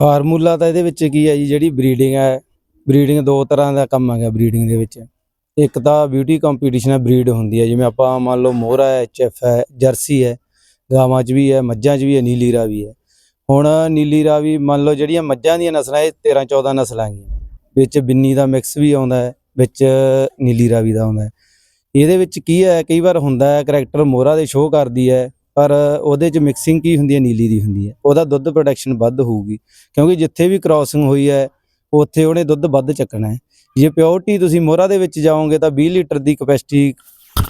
Formula ਤਾਂ ਇਹਦੇ ਵਿੱਚ ਕੀ ਹੈ ਜੀ, ਜਿਹੜੀ ਬਰੀਡਿੰਗ ਹੈ ਬਰੀਡਿੰਗ ਦੋ ਤਰ੍ਹਾਂ ਦਾ ਕੰਮ ਹੈਗਾ ਬਰੀਡਿੰਗ ਦੇ ਵਿੱਚ। ਇੱਕ ਤਾਂ ਬਿਊਟੀ ਕੰਪੀਟੀਸ਼ਨ ਹੈ ਬਰੀਡ ਹੁੰਦੀ ਹੈ ਜਿਵੇਂ ਆਪਾਂ ਮੰਨ ਲਓ ਮੋਹਰਾ ਹੈ ਐਚਐਫ ਹੈ, ਜਰਸੀ ਹੈ, ਗਾਵਾਂ 'ਚ ਵੀ ਹੈ, ਮੱਝਾਂ 'ਚ ਵੀ ਹੈ, ਨੀਲੀ ਰਾਵੀ ਹੈ। ਹੁਣ ਨੀਲੀ ਰਾਵੀ ਮੰਨ ਲਓ ਜਿਹੜੀਆਂ ਮੱਝਾਂ ਦੀਆਂ ਨਸਲਾਂ, ਇਹ 13 14 ਨਸਲਾਂ ਹੈਗੀਆਂ। ਵਿੱਚ ਬਿੰਨੀ ਦਾ ਮਿਕਸ ਵੀ ਆਉਂਦਾ ਹੈ, ਵਿੱਚ ਨੀਲੀ ਰਾਵੀ ਦਾ ਆਉਂਦਾ ਹੈ। ਇਹਦੇ ਵਿੱਚ ਕੀ ਹੈ, ਕਈ ਵਾਰ ਹੁੰਦਾ ਹੈ ਕਰੈਕਟਰ ਮੋਹਰਾ ਦੇ ਸ਼ੋਅ ਕਰਦੀ ਹੈ ਪਰ ਉਹਦੇ 'ਚ ਮਿਕਸਿੰਗ ਕੀ ਹੁੰਦੀ ਹੈ? ਨੀਲੀ ਦੀ ਹੁੰਦੀ ਹੈ। ਉਹਦਾ ਦੁੱਧ ਪ੍ਰੋਡਕਸ਼ਨ ਵੱਧ ਹੋਊਗੀ। ਕਿਉਂਕਿ ਜਿੱਥੇ ਵੀ ਕ੍ਰਾਸਿੰਗ ਹੋਈ ਹੈ ਉੱਥੇ ਉਹਨੇ ਦੁੱਧ ਵੱਧ ਚੱਕਣਾ ਹੈ। ਜੇ ਪਿਓਰਟੀ ਤੁਸੀਂ ਮੋਹਰਾ ਦੇ ਵਿੱਚ ਜਾਓਗੇ ਤਾਂ 20 ਲੀਟਰ ਦੀ ਕਪੈਸਿਟੀ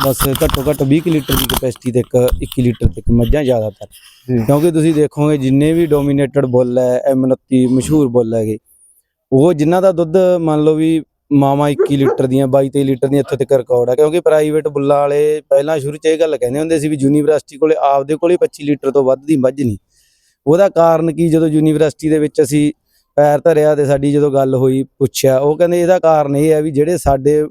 ਬਸ ਘੱਟੋ ਘੱਟ 20 ਕੁ ਲੀਟਰ ਦੀ ਕਪੈਸਿਟੀ ਤੱਕ 21 ਲੀਟਰ ਤੱਕ ਮੱਝਾਂ ਜ਼ਿਆਦਾਤਰ। ਕਿਉਂਕਿ ਤੁਸੀਂ ਦੇਖੋਗੇ ਜਿੰਨੇ ਵੀ ਡੋਮੀਨੇਟਡ ਬੁੱਲ ਹੈ M29 ਮਸ਼ਹੂਰ ਬੁੱਲ ਹੈਗੇ ਉਹ ਜਿਨ੍ਹਾਂ ਦਾ ਦੁੱਧ ਮੰਨ ਲਓ ਵੀ ਮਾਵਾਂ 21 ਲੀਟਰ ਦੀਆਂ 22 23 ਲੀਟਰ ਦੀਆਂ ਇੱਥੋਂ ਤੱਕ ਰਿਕਾਰਡ ਹੈ ਕਿਉਂਕਿ ਪ੍ਰਾਈਵੇਟ ਬੁੱਲਾਂ ਵਾਲੇ ਪਹਿਲਾਂ ਸ਼ੁਰੂ 'ਚ ਇਹ ਗੱਲ ਕਹਿੰਦੇ ਹੁੰਦੇ ਸੀ ਵੀ ਯੂਨੀਵਰਸਿਟੀ ਕੋਲੇ ਆਪਦੇ ਕੋਲੇ 25 ਲੀਟਰ ਤੋਂ ਵੱਧ ਦੀ ਮੱਝ ਨਹੀਂ। ਉਹਦਾ ਕਾਰਨ ਕੀ? ਜਦੋਂ ਯੂਨੀਵਰਸਿਟੀ ਦੇ ਵਿੱਚ ਅਸੀਂ ਪੈਰ ਧਰਿਆ ਤੇ ਸਾਡੀ ਜਦੋਂ ਗੱਲ ਹੋਈ, ਪੁੱਛਿਆ, ਉਹ ਕਹਿੰਦੇ ਇਹਦਾ ਕਾਰਨ ਇਹ ਹੈ ਵੀ ਜਿਹੜੇ ਸਾਡੇ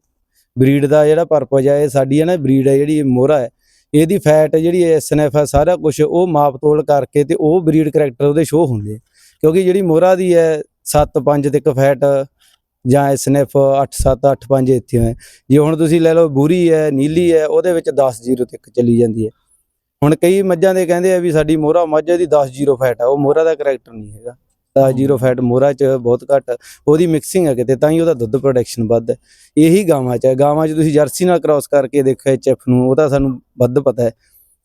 ਬਰੀਡ ਦਾ ਜਿਹੜਾ ਪਰਪਸ ਹੈ ਇਹ ਸਾਡੀ ਹੈ ਨਾ ਬਰੀਡ ਹੈ, ਜਿਹੜੀ ਮੋਹਰਾ ਹੈ, ਇਹਦੀ ਫੈਟ ਜਿਹੜੀ ਐਸਐਨਐਫ ਹੈ ਸਾਰਾ ਕੁਝ ਉਹ ਮਾਪ ਤੋਲ ਕਰਕੇ ਤੇ ਉਹ ਬਰੀਡ ਕਰੈਕਟਰ ਉਹਦੇ ਸ਼ੋਅ ਹੁੰਦੇ ਕਿਉਂਕਿ ਜਿਹੜੀ ਮੋਹਰਾ ਦੀ ਹੈ 7 5 ਤੱਕ ਫੈਟ ਜਾਂ ਐਸਐਨਐਫ 8 7 8 5 ਇੱਥੇ ਹੈ ਜੇ ਹੁਣ ਤੁਸੀਂ ਲੈ ਲਓ ਬੂਰੀ ਹੈ ਨੀਲੀ ਹੈ ਉਹਦੇ ਵਿੱਚ 10 ਜ਼ੀਰੋ ਤੱਕ ਚੱਲੀ ਜਾਂਦੀ ਹੈ। ਹੁਣ ਕਈ ਮੱਝਾਂ ਦੇ ਕਹਿੰਦੇ ਆ ਵੀ ਸਾਡੀ ਮੋਹਰਾ ਮੱਝ ਦੀ 10 ਜ਼ੀਰੋ ਫੈਟ ਆ। ਉਹ ਮੋਹਰਾ ਦਾ ਕਰੈਕਟਰ ਨਹੀਂ ਹੈਗਾ। 10 ਜ਼ੀਰੋ ਫੈਟ ਮੋਹਰਾ 'ਚ ਬਹੁਤ ਘੱਟ। ਉਹਦੀ ਮਿਕਸਿੰਗ ਹੈ ਕਿਤੇ ਤਾਂ ਹੀ ਉਹਦਾ ਦੁੱਧ ਪ੍ਰੋਡਕਸ਼ਨ ਵੱਧ। ਹੈ ਇਹੀ ਗਾਵਾਂ 'ਚ ਗਾਵਾਂ 'ਚ ਤੁਸੀਂ ਜਰਸੀ ਨਾਲ ਕ੍ਰਾਸ ਕਰਕੇ ਦੇਖੋ ਐਚਐਫ ਨੂੰ ਉਹ ਤਾਂ ਸਾਨੂੰ ਵੱਧ ਪਤਾ ਹੈ।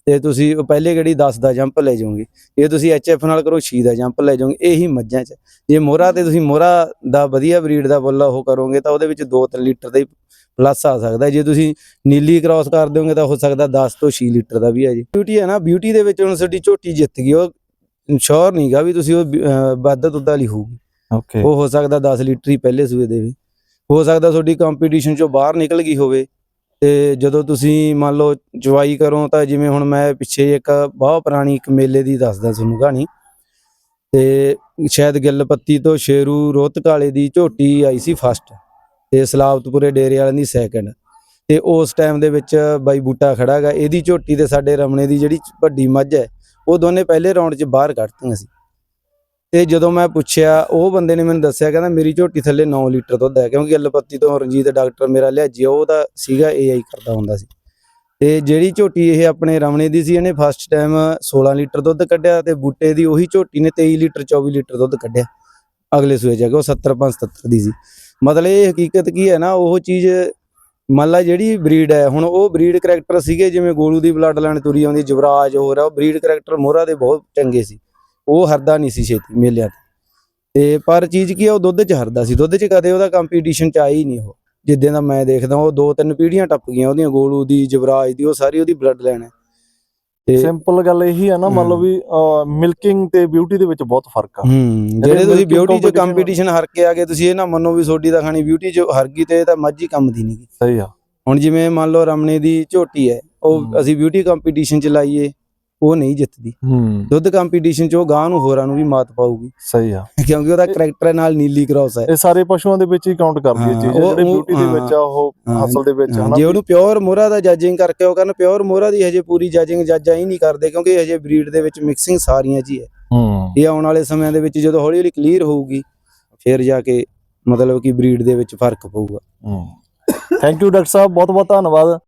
ਤੇ ਤੁਸੀਂ ਉਹ ਪਹਿਲੇ ਕਿਹੜੀ 10 ਦਾ ਜੰਪ ਲੈ ਜਾਓਗੇ? ਜੇ ਤੁਸੀਂ ਐਚਐਫ ਨਾਲ ਕਰੋ 6 ਦਾ ਜੰਪ ਲੈ ਜਾਓਗੇ ਇਹੀ ਮੱਝਾਂ 'ਚ। ਜੇ ਮੋਹਰਾ ਤੇ ਤੁਸੀਂ ਮੋਹਰਾ ਦਾ ਵਧੀਆ ਬਰੀਡ ਦਾ ਬੁੱਲ ਉਹ ਕਰੋਗੇ ਤਾਂ ਉਹਦੇ ਵਿੱਚ 2-3 ਲੀਟਰ ਦਾ ਹੀ ਪਲੱਸ ਆ ਸਕਦਾ। ਜੇ ਤੁਸੀਂ ਨੀਲੀ ਕ੍ਰਾਸ ਕਰ ਦਿਓਗੇ ਤਾਂ ਹੋ ਸਕਦਾ 10 ਤੋਂ 6 ਲੀਟਰ ਦਾ ਵੀ ਆ ਜੀ। ਬਿਊਟੀ ਹੈ ਨਾ ਬਿਊਟੀ ਦੇ ਵਿੱਚ ਹੁਣ ਸਾਡੀ ਝੋਟੀ ਜਿੱਤ ਗਈ। ਉਹ ਸ਼ੋਰ ਨਹੀਂਗਾ ਵੀ ਤੁਸੀਂ ਉਹ ਵੱਧ ਦੁੱਧ ਵਾਲੀ ਹੋਊਗੀ। ਓਕੇ ਉਹ ਹੋ ਸਕਦਾ 10 ਲੀਟਰ ਹੀ ਪਹਿਲੇ ਸੂਏ ਦੇਵੇ ਹੋ ਸਕਦਾ ਤੁਹਾਡੀ ਕੰਪੀਟੀਸ਼ਨ ਚੋਂ ਬਾਹਰ ਨਿਕਲ ਗਈ ਹੋਵੇ। ਤੇ ਜਦੋਂ ਤੁਸੀਂ ਮੰਨ ਲਓ ਜਵਾਈ ਕਰੋ ਤਾਂ ਜਿਵੇਂ ਹੁਣ ਮੈਂ ਪਿੱਛੇ ਇੱਕ ਬਹੁਤ ਪੁਰਾਣੀ ਇੱਕ ਮੇਲੇ ਦੀ ਦੱਸਦਾ ਤੁਹਾਨੂੰ ਕਹਾਣੀ। ਤੇ ਸ਼ਾਇਦ ਗਿੱਲ ਪੱਤੀ ਤੋਂ ਸ਼ੇਰੂ ਰੋਹਤਕ ਵਾਲੇ ਦੀ ਝੋਟੀ ਆਈ ਸੀ ਫਸਟ ਤੇ ਸਲਾਬਤਪੁਰੇ ਡੇਰੇ ਵਾਲਿਆਂ ਦੀ ਸੈਕੰਡ ਤੇ ਉਸ ਟਾਈਮ ਦੇ ਵਿੱਚ ਬਾਈ ਬੂਟਾ ਖੜਾ ਹੈਗਾ ਇਹਦੀ ਝੋਟੀ ਤੇ ਸਾਡੇ ਰਮਣੇ ਦੀ ਜਿਹੜੀ ਵੱਡੀ ਮੱਝ ਹੈ, ਉਹ ਦੋਨੇ ਪਹਿਲੇ ਰਾਉਂਡ 'ਚ ਬਾਹਰ ਕੱਢਤੀਆਂ ਸੀ। ਤੇ ਜਦੋਂ ਮੈਂ ਪੁੱਛਿਆ, ਉਹ ਬੰਦੇ ਨੇ ਮੈਨੂੰ ਦੱਸਿਆ, ਕਹਿੰਦਾ ਮੇਰੀ ਝੋਟੀ ਥੱਲੇ 9 ਲੀਟਰ ਦੁੱਧ ਹੈ, ਕਿਉਂਕਿ ਅਲਪੱਤੀ ਤੋਂ ਰਣਜੀਤ ਡਾਕਟਰ ਮੇਰਾ ਲਿਆਜੀ ਉਹਦਾ ਸੀਗਾ ਏਆਈ ਕਰਦਾ ਹੁੰਦਾ ਸੀ। ਤੇ ਜਿਹੜੀ ਝੋਟੀ ਇਹ ਆਪਣੇ ਰਮਣੇ ਦੀ ਸੀ, ਇਹਨੇ ਫਸਟ ਟਾਈਮ 16 ਲੀਟਰ ਦੁੱਧ ਕੱਢਿਆ ਤੇ ਬੂਟੇ ਦੀ ਉਹੀ ਝੋਟੀ ਨੇ 23 ਲੀਟਰ 24 ਲੀਟਰ ਦੁੱਧ ਕੱਢਿਆ। ਅਗਲੇ ਸੂਏ ਜਾ ਕੇ ਉਹ 70 75 ਦੀ ਸੀ। ਮਤਲਬ ਇਹ ਹਕੀਕਤ ਕੀ ਹੈ ਨਾ, ਉਹ ਚੀਜ਼ ਮੰਨ ਲਾ ਜਿਹੜੀ ਬਰੀਡ ਹੈ, ਹੁਣ ਉਹ ਬਰੀਡ ਕਰੈਕਟਰ ਸੀਗੇ, ਜਿਵੇਂ ਗੋਲੂ ਦੀ ਬਲੱਡ ਲਾਈਨ ਤੁਰੀ ਆਉਂਦੀ ਜਵਰਾਜ ਹੋਰ ਰਿਹਾ ਉਹ ਬਰੀਡ ਕਰੈਕਟਰ ਮੋਹਰਾ ਦੇ ਬਹੁਤ ਚੰਗੇ ਸੀ। ਉਹ ਹਰਦਾ ਨਹੀਂ ਸੀ ਛੇਤੀ ਮੇਲਿਆਂ ਤੇ। ਤੇ ਪਰ ਚੀਜ਼ ਕੀ ਆ ਉਹ ਦੁੱਧ 'ਚ ਹਰਦਾ ਸੀ। ਦੁੱਧ 'ਚ ਕਦੇ ਉਹਦਾ ਕੰਪੀਟੀਸ਼ਨ 'ਚ ਆਈ ਨਹੀਂ ਉਹ। ਜਿੱਦਾਂ ਦਾ ਮੈਂ ਦੇਖਦਾ ਉਹ ਦੋ ਤਿੰਨ ਪੀੜ੍ਹੀਆਂ ਟੱਪ ਗਈਆਂ ਉਹਦੀਆਂ ਗੋਲੂ ਦੀ ਜਵਰਾਜ ਦੀ ਉਹ ਸਾਰੀ ਉਹਦੀ ਬਲੱਡ ਲਾਈਨ ਹੈ ਤੇ ਸਿੰਪਲ ਗੱਲ ਇਹੀ ਆ ਨਾ ਮੰਨ ਲਓ। ਵੀ ਮਿਲਕਿੰਗ ਤੇ ਬਿਊਟੀ ਦੇ ਵਿੱਚ ਬਹੁਤ ਫ਼ਰਕ ਆ। ਜਿਹੜੇ ਤੁਸੀਂ ਬਿਊਟੀ 'ਚ ਕੰਪੀਟੀਸ਼ਨ ਹਰ ਕੇ ਆ ਗਏ ਤੁਸੀਂ ਇਹ ਨਾ ਮੰਨੋ ਵੀ ਸੋਡੀ ਦਾ ਖਾਣੀ ਬਿਊਟੀ 'ਚ ਹਰ ਗਈ ਤੇ ਤਾਂ ਮੱਝ ਕੰਮ ਦੀ ਨਹੀਂ ਸਹੀ ਆ। ਹੁਣ ਜਿਵੇਂ ਮੰਨ ਲਓ ਰਮਣੇ ਦੀ ਝੋਟੀ ਹੈ ਉਹ। ਅਸੀਂ ਬਿਊਟੀ ਕੰਪੀਟੀਸ਼ਨ 'ਚ ਲਾਈਏ। ਉਹ ਨਹੀਂ ਜਿੱਤਦੀ। ਹੂੰ। ਦੁੱਧ ਕੰਪੀਟੀਸ਼ਨ 'ਚ ਉਹ ਗਾਂ ਨੂੰ ਹੋਰਾਂ ਨੂੰ ਵੀ ਮਾਤ ਪਾਊਗੀ। ਸਹੀ ਆ। ਕਿਉਂਕਿ ਉਹਦਾ ਕਰੈਕਟਰ ਨਾਲ ਨੀਲੀ ਕ੍ਰਾਸ ਹੈ ਇਹ ਸਾਰੇ ਪਸ਼ੂਆਂ ਦੇ ਵਿੱਚ ਹੀ ਕਾਊਂਟ ਕਰਦੀ ਹੈ ਹਾਂ, ਚੀਜ਼। ਜਿਹੜੇ ਬਿਊਟੀ ਦੇ ਵਿੱਚ ਆ ਉਹ ਹਾਂ, ਅਸਲ ਦੇ ਵਿੱਚ ਹਾਂ, ਹਨਾ? ਜੇ ਉਹਨੂੰ ਪਿਓਰ ਮੋਹਰਾ ਦਾ ਜੱਜਿੰਗ ਕਰਕੇ ਉਹ ਕਰਨ ਪਿਓਰ ਮੋਹਰਾ ਦੀ ਹਜੇ ਪੂਰੀ ਜੱਜਿੰਗ ਜੱਜਾਂ ਹੀ ਨਹੀਂ ਕਰਦੇ ਕਿਉਂਕਿ ਹਜੇ ਬਰੀਡ ਦੇ ਵਿੱਚ ਮਿਕਸਿੰਗ ਸਾਰੀਆਂ ਜੀ ਹੈ ਹੂੰ। ਇਹ ਆਉਣ ਵਾਲੇ ਸਮਿਆਂ ਦੇ ਵਿੱਚ ਜਦੋਂ ਹੌਲੀ ਹੌਲੀ ਕਲੀਅਰ ਹੋਊਗੀ ਫਿਰ ਜਾ ਕੇ ਮਤਲਬ ਕਿ ਬਰੀਡ ਦੇ ਵਿੱਚ ਫ਼ਰਕ ਪਊਗਾ। ਥੈਂਕ ਯੂ ਡਾਕਟਰ ਸਾਹਿਬ। ਬਹੁਤ ਬਹੁਤ ਧੰਨਵਾਦ।